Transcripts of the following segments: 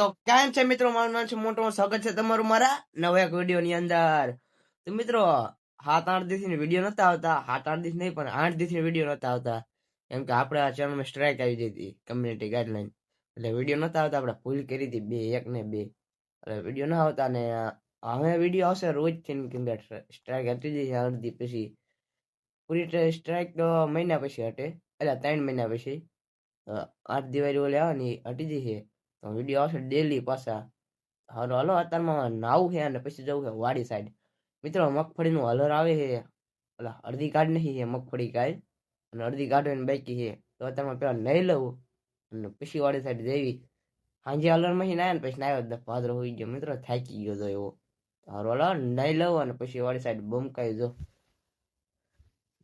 તો કેમ છે મિત્રો, મારું નામ છે મોટો સ્વાગત છે તમારું મારા નવા એક વીડિયો ની અંદર. તો મિત્રો, સાત આઠ દિવસની વીડિયો નતા આવતા, સાત આઠ દિવસ નહીં, પણ આઠ દિવસની વીડિયો નતા આવતા. કેમ કે આપણે આ ચેનલમાં સ્ટ્રાઇક આવી જતી કમ્યુનિટી ગાઈડલાઈન એટલે વીડિયો નતા આવતા, આપણે ભૂલ કરી હતી, બે, એક ને બે. એટલે વીડિયો ના આવતા ને, હવે વીડિયો આવશે રોજથી કેમ કે સ્ટ્રાઇક હતી જઈ અડધી પછી. પૂરી સ્ટ્રાઇક મહિના પછી હટે. એટલે ત્રણ મહિના પછી. આઠ દિવાળી ઓલે આવે ને હટી જશે. તો વીડિયો આવશે ડેલી પાછા. હાલો હાલો, અત્યારમાં નાવું છે અને પછી જવું છે વાડી સાઈડ મિત્રો, મગફળીનું હલર આવે છે. ઓલા, અડધી કાઢ નહીં છે મગફળી કાઢ અને અડધી કાઢવીને બાકી છે. તો અત્યારમાં પેલા નહીં લઉં. અને પછી વાડી સાઈડ જઈવી. સાંજે હલરમાં ના ને પછી નાયો ભાદરો હોઈ ગયો. મિત્રો, થાકી ગયો તો એવો. હારો હાલો નહીં લઉં અને પછી વાડી સાઈડ બમકાઈ જો.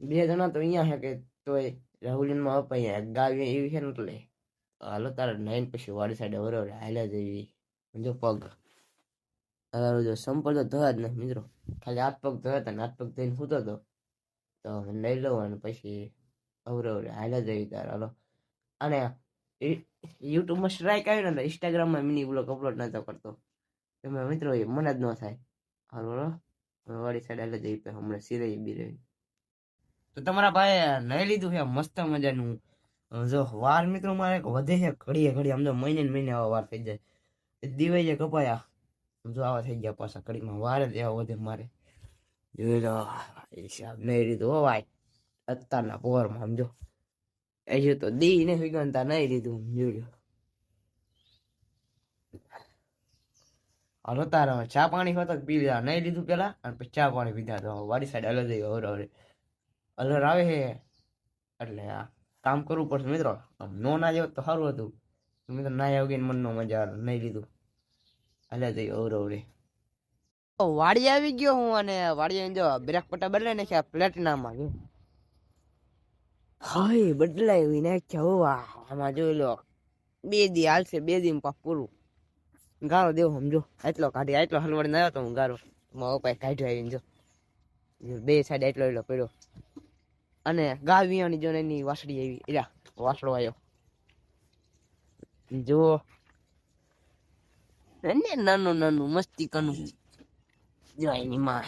બે જણા તો અહીંયા છે કે તોય રાહુલિનમાં અપાઈ ગાવી એવી છે ને એટલે. હાલો, તારે નાઈન પછી વાડી સાઈડ બરોબર હાલ્યા જેવી. જો પગ. તારો જો સંપલ તો ધોયા જ નહીં મિત્રો. ખાલી હાથ પગ ધોયા હતા હાથ પગ ધોઈને સૂતો હતો. તો લઈ લઉં અને પછી અવરે અવરે હાલ્યા જેવી તારા. હાલો. અને યુટ્યુબમાં સ્ટ્રાઇક આવ્યો ને ઇન્સ્ટાગ્રામમાં મિની બ્લોગ અપલોડ નતો કરતો. તમે મિત્રો એ મને જ ન થાય. હાલો હાલો. વાડી સાઈડ હાલ્યા જઈ હમણાં સિરાઈ બી રહી. તો તમારા ભાઈ નહીં લીધું છે? મસ્ત મજાનું જો વાર મિત્રો મારે વધે છે, ઘડીએ ઘડી આમ તો મહિને મહિને આવા વાર થઈ જાય. દિવાઈ જે કપાયા. જો આવા થઈ ગયા પાછા ઘડીમાં. વાર જ એવા વધે મારે. જોઈ લો હિસાબ નહીં લીધું હો ભાઈ. અત્યારના પોરમાં સમજો હજુ તો દી ને વિગનતા નહીં લીધું, જોઈ લો. તારે ચા પાણી હોતો પી લીધા નહીં લીધું પેલા, અને પછી ચા પાણી પીધા તો વાડી સાઈડ અલર જઈ હવે અલર આવે છે? એટલે આ કામ કરવું પડશે મિત્રો. નો ના જાવ તો સારું હતું. મિત્રો ના આવી ગઈ મનનો મજા આવે, નહીં લીધું. હાલે જઈ અવરવરે વાડી આવી ગયો હું અને વાડી જો બ્રેક પટ્ટા બદલાઈ નાખ્યા, પ્લેટિનામાં જો. હાય બદલાવી નાખ્યા હોવા. આમાં જોઈ લો, બે દી હાલશે, બે દી પાપ પૂરું. ગારો દેવો સમજો એટલો કાઢી એટલો હલવડ ના આવ્યો તો હું ગારો. મારો પાસે કાઢ્યો આવીને જો. બે સાઈડ એટલો એટલો પડ્યો. અને ગાવિયાની જો એની વાસળી આવી. રહ્યા વાસળો આવ્યો જો. ને નાનું નાનું, મસ્તી કનું. જો એની માં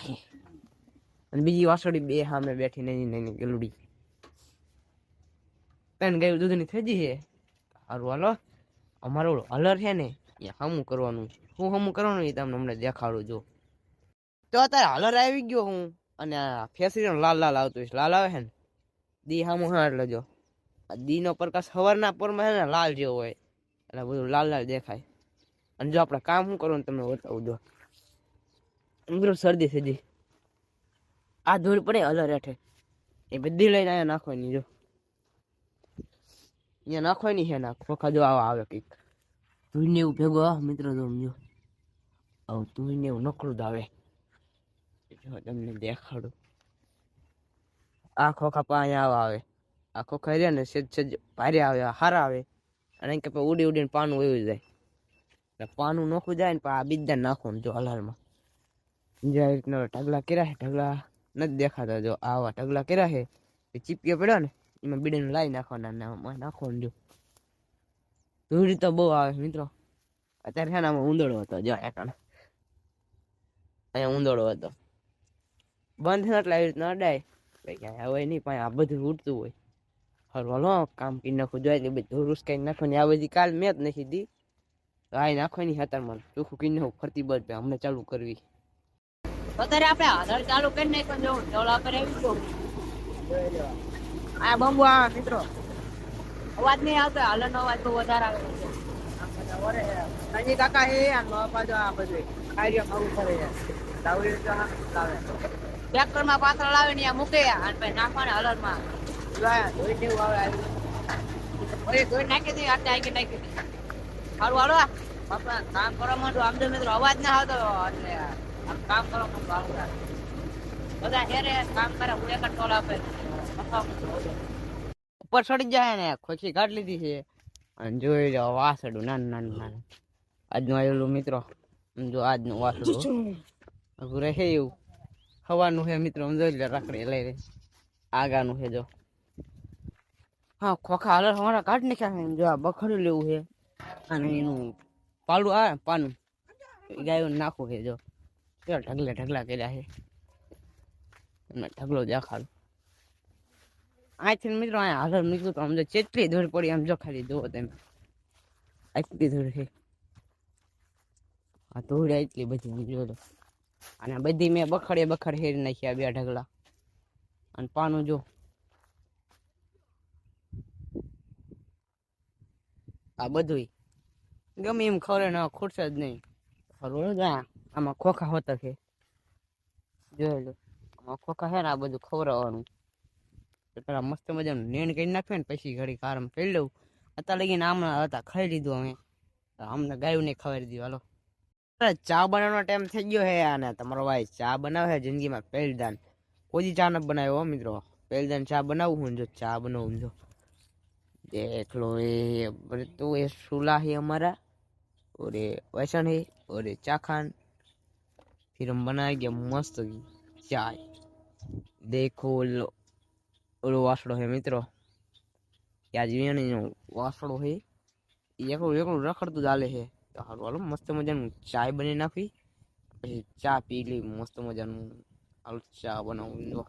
અને બીજી વાસળી બે સામે બેઠી, નાની નાની ગલુડી. પેન ગાયું દૂધની થઈ ગઈ છે? સારું હાલો. અમારો હલર છે ને, એ હમું કરવાનું હું હમું કરવાનું એ તમને હમણાં દેખાડું, જો. તો અત્યારે હલર આવી ગયો હું. અને આ ફેસરી લાલ લાલ આવતું છે. લાલ આવે છે ને? દી હામું હા એટલે જો. દીનો પ્રકાશ સવારના પોરમાં છે ને લાલ જેવો હોય. એટલે બધું લાલ લાલ દેખાય. અને જો આપણે કામ શું કરવું તમને બતાવું જો મિત્રો શરદી ગઈ આ ધૂળ પડે અલર હેઠે. એ બધી લઈને અહીંયા નાખવાની જો. અહીંયા નાખવાની છે ના ખોખા જો આવા આવે કંઈક. ધૂળને એવું ભેગો આ મિત્રો જો. આવું આવું ધૂળને એવું નકરું જ આવે. જો તમને દેખાડું. આ ખોખા પા અહીંયા આવે. આ ખોખા રહ્યા ને સેજ સેજ ભારે આવે, હાર આવે. અને કે ઉડી ઉડીને પાનું એવું જાય. એટલે પાનું નોખું જાય ને પણ આ બીજા નાખવાનું જો અલારમાં જે રીતના ઢગલા કર્યા છે, ઢગલા નથી દેખાતા. જો આવા ઢગલા કર્યા છે, એ ચીપકે પડ્યો ને, એમાં બીડીને લાવી નાખવાના ને નાખવાનું જો. ધૂળ તો બહુ આવે મિત્રો. અત્યારે છે ને આમાં ઉંદરડો હતો, જો એકણ અહીંયા ઉંદરડો હતો. બંધ એટલે આવી રીતના અડાય. કઈ આવે નહીં પણ આ બધું ઉડતું હોય. હારું કામ કરી નાખું જોઈએ એટલે બધું રૂસ કઈ નાખવાની આ બધી કાલ મેં જ નાખી દી. આ નાખવાની હતા મને ચોખ્ખું કરી નાખું ફરતી ચાલુ કરવી. અત્યારે આપણે આધાર ચાલુ કરી નાખ્યો જો ડોલા પર આવી આ બંબુ આ મિત્રો. અવાજ નહીં આવતો હાલન અવાજ બહુ વધારે આવે છે. સંજી કાકા હે આ બાપા જો આ બધું. કાર્ય મારું પડે યાર તો લાવે ટ્રેક્ટરમાં પાથરા લાવે ને મૂકે અને પછી નાખવાના હલરમાં ધોઈ જેવું આવે આવી. ઓય ધોઈ નાખી દે આટલે આખી નાખી દે સારું હાલો બાપા કામ કરવા માંડો આમ તો મિત્રો અવાજ ના આવતો. એટલે આમ કામ કરવા માંડો હાલો બધા હેરે કામ કરે હું એક ટોલ આપે. ઉપર ચડી જાય ને ખોચી કાઢ લીધી છે. અને જોઈ લો વાસડું નાનું નાનું નાનું. આજનું આવેલું મિત્રો. જો આજનું વાસડું રહે એવું. હવાનું છે મિત્રો જોઈ લે, રાખડી લઈ રે આગાનું છે જો. હા, ખોખા હાલર હમારા કાઢ નાખ્યા છે જો આ બખડ્યું લેવું છે. અને એનું પાલું આ પાનું. ગાયો નાખવું છે, જો. કેવા ઢગલા ઢગલા કર્યા છે. એમને ઢગલો દેખાડો અહીંથી મિત્રો, અહીંયા હાલર નીકળું તો આમ જો ચેટલી ધૂળ પડી, આમ જો ખાલી જુઓ તમે. આટલી ધૂળ છે. આ ધૂળ એટલી બધી, આમ લો. અને બધી મેં બખડે બખડ હેરી નાખ્યા બે ઢગલા. અને પાનું જો. આ બધું ગમે એમ ખરે ને ખૂટશે જ નહીં. ખરું જ આમાં ખોખા હોતા છે. જોઈ લો. આમાં ખોખા છે ને આ બધું ખવડાવવાનું. પેલા મસ્ત મજાનું નેણ કરી નાખે ને પછી ઘડી કારમ પેલી લઉં. અત્યારે લગીને આમણા હતા, ખાઈ લીધું અમે. અમને ગાયું નહીં ખવાડી દીધું, હાલો. ચા બનાવવાનો ટાઈમ થઈ ગયો હે અને તમારો ભાઈ ચા બનાવે છે જિંદગીમાં પહેલદાન કોઈ દી ચા ન બનાવ્યો હો મિત્રો પહેલદાન ચા બનાવું હું જો ચા બનાવું જો देख लो ये बोले तो ये सूला है हमारा और ये वैसन है और ये चाखान फिर हम बनाएंगे मस्त चाय देखो लो ઓલો વાસડો હે મિત્રો ત્યાં જીવન વાસડો હે ઈ એકલું એકલું રખડતું ચાલે છે હારું. હાલો, મસ્ત મજાનું ચાય બની નાખી. પછી ચા પી લઈ મસ્ત મજાનું. હાલો, ચા બનાવું.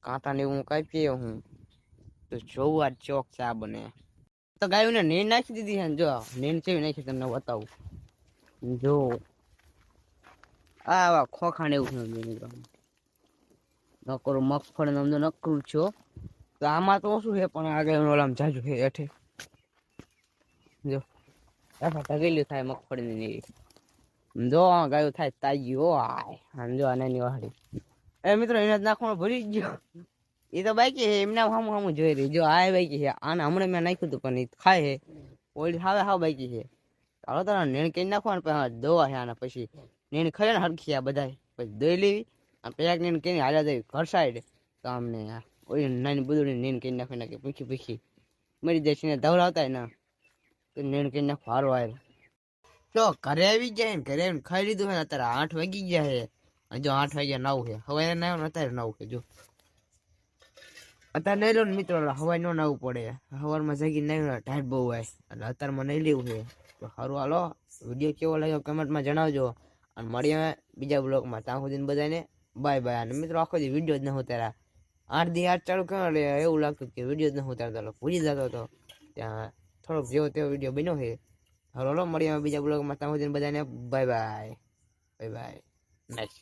કાંટા ને હું કાપીએ હું. તો જોવું આ ચોક ચા બને. તો ગાયોને નીણ નાખી દીધી છે જો, નીણ ચેવી નાખી તમને બતાવું. જો. આવા ખોખાણ એવું છે નકરું મગફળી અમને નકરું છો તો આમાં તો ઓછું છે, પણ આગળ ઓલામ જાજુ છે, હેઠે. જો. ઢગેલું થાય મગફળી ની જો ગાયું થાય તાજી ઓ આય આમ જો આ નાની એ મિત્રો, એને નાખવાનું ભરી ગયો. એ તો બાકી છે, એમને હામું હામું જોઈ રહી. જો આ બાકી છે, આને હમણાં મેં નાખ્યું હતું, પણ એ ખાય છે. ઓલી હાવે હાવ છે. ચાલો તારા નીણ કરી નાખવાનું પછી દવા છે આના પછી. નીણ ખરે ને આ બધા પછી દઈ લેવી પેલા નીણ કરીને હાલ્યા જઈ ઘર સાઈડ. તો અમને આ ઓલી નાની બધું નીણ કરી નાખી નાખી પૂછી પૂછી મરી જાય છે ધવરાવતા ના. તો નીણ કરી નાખો હારો તો ઘરે આવી જાય ને, ઘરે ખાઈ લીધું હોય અત્યારે આઠ વાગી ગયા છે અને જો આઠ વાગ્યા નવ છે હવે ના અત્યારે નવ છે જો. અત્યારે નહીં લો ને મિત્રો હવાઈ નો નાવું પડે. હવારમાં જાગી નહીં ટાઈટ બહુ હોય એટલે અત્યારમાં નહીં લેવું છે તો સારું હાલો, વીડિયો કેવો લાગ્યો કમેન્ટમાં જણાવજો. અને મળીએ બીજા બ્લોગમાં. ત્યાં સુધી બધાને બાય બાય અને મિત્રો, આખો દી વીડિયો જ ન ઉતાર્યા. આઠ દી આઠ ચાલુ કર્યો એટલે એવું લાગતું કે વીડિયો જ ન ઉતારતો ભૂલી જતો હતો. ત્યાં થોડોક જેવો તેવો વીડિયો બન્યો છે. હલો મળીએ બીજા બ્લોગમાં ત્યાં બધાને bye bye bye bye nice